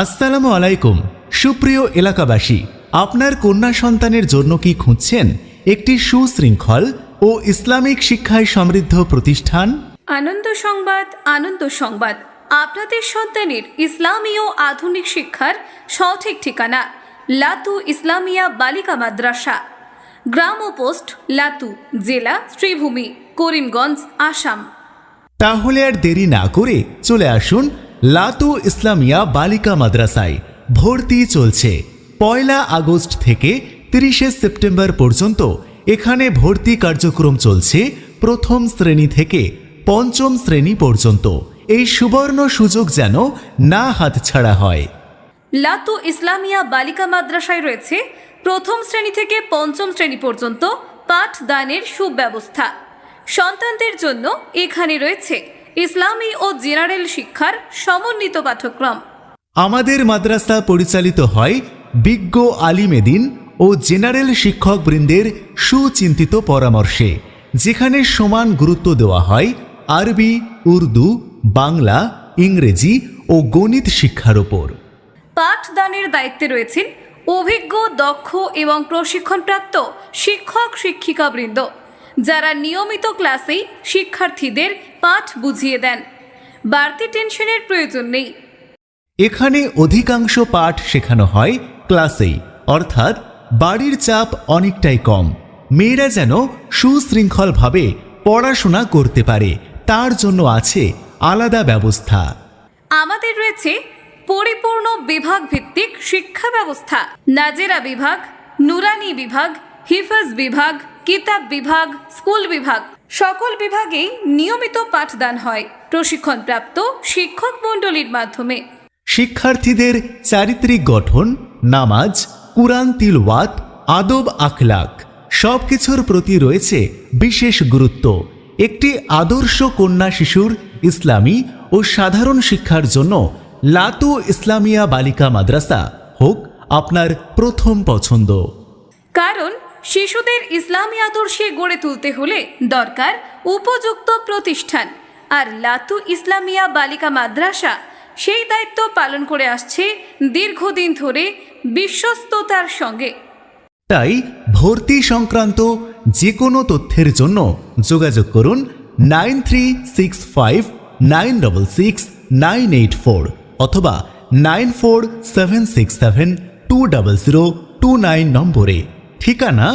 আসসালামু আলাইকুম। সুপ্রিয় এলাকাবাসী আপনার কন্যা সন্তানের জন্য কি খুঁজছেন? একটি সুশৃঙ্খল ও ইসলামিক শিক্ষায় সমৃদ্ধ প্রতিষ্ঠান? আনন্দ সংবাদ আনন্দ সংবাদ আপনাদের সন্তানের ইসলামী ও আধুনিক শিক্ষার সঠিক ঠিকানা লাতু ইসলামিয়া বালিকা মাদ্রাসা। গ্রাম ও পোস্ট লাতু জেলা শ্রীভূমি করিমগঞ্জ আসাম। তাহলে আর দেরি না করে চলে আসুন লাতু ইসলামিয়া বালিকা মাদ্রাসায় ভর্তি চলছে। পয়লা আগস্ট থেকে তিরিশে সেপ্টেম্বর পর্যন্ত এখানে ভর্তি কার্যক্রম চলছে প্রথম শ্রেণি থেকে পঞ্চম শ্রেণি পর্যন্ত। এই সুবর্ণ সুযোগ যেন না হাতছাড়া হয়। লাতু ইসলামিয়া বালিকা মাদ্রাসায় রয়েছে প্রথম শ্রেণি থেকে পঞ্চম শ্রেণি পর্যন্ত পাঠদানের সুব্যবস্থা। সন্তানদের জন্য এখানে রয়েছে ইসলামী ও জেনারেল শিক্ষার সমন্বিত পাঠ্যক্রম। আমাদের মাদ্রাসা পরিচালিত হয় বিজ্ঞ আলিমেদিন ও জেনারেল শিক্ষকবৃন্দের সুচিন্তিত পরামর্শে যেখানে সমান গুরুত্ব দেওয়া হয় আরবি উর্দু বাংলা ইংরেজি ও গণিত শিক্ষার ওপর। পাঠদানের দায়িত্বে রয়েছেন অভিজ্ঞ দক্ষ এবং প্রশিক্ষণপ্রাপ্ত শিক্ষক শিক্ষিকাবৃন্দ যারা নিয়মিত ক্লাসেই শিক্ষার্থীদের পাঠ বুঝিয়ে দেন। বাড়তি টেনশনের প্রয়োজন নেই। এখানে অধিকাংশ পাঠ শেখানো হয় ক্লাসেই অর্থাৎ বাড়ির চাপ অনেকটাই কম। মেয়েরা যেন সুশৃঙ্খলভাবে পড়াশোনা করতে পারে তার জন্য আছে আলাদা ব্যবস্থা। আমাদের রয়েছে পরিপূর্ণ বিভাগ ভিত্তিক শিক্ষা ব্যবস্থা। নাজেরা বিভাগ নুরানি বিভাগ হিফাজ বিভাগ কিতাব বিভাগ স্কুল বিভাগ সকল বিভাগেই নিয়মিত পাঠদান হয়। প্রশিক্ষণপ্রাপ্ত শিক্ষক মণ্ডলীর মাধ্যমে। শিক্ষার্থীদের চারিত্রিক গঠন নামাজ কুরআন তিলওয়াত আদব আখলাক সবকিছুর প্রতি রয়েছে বিশেষ গুরুত্ব। একটি আদর্শ কন্যা শিশুর ইসলামী ও সাধারণ শিক্ষার জন্য লাতু ইসলামিয়া বালিকা মাদ্রাসা হোক আপনার প্রথম পছন্দ। কারণ শিশুদের ইসলামী আদর্শে গড়ে তুলতে হলে দরকার উপযুক্ত প্রতিষ্ঠান। আর লাতু ইসলামিয়া বালিকা মাদ্রাসা সেই দায়িত্ব পালন করে আসছে দীর্ঘদিন ধরে বিশ্বস্ততার সঙ্গে। তাই ভর্তি সংক্রান্ত যে কোনো তথ্যের জন্য যোগাযোগ করুন nine three six five nine double six nine eight four অথবা nine four seven six seven two double zero two nine নম্বরে। ঠিকানা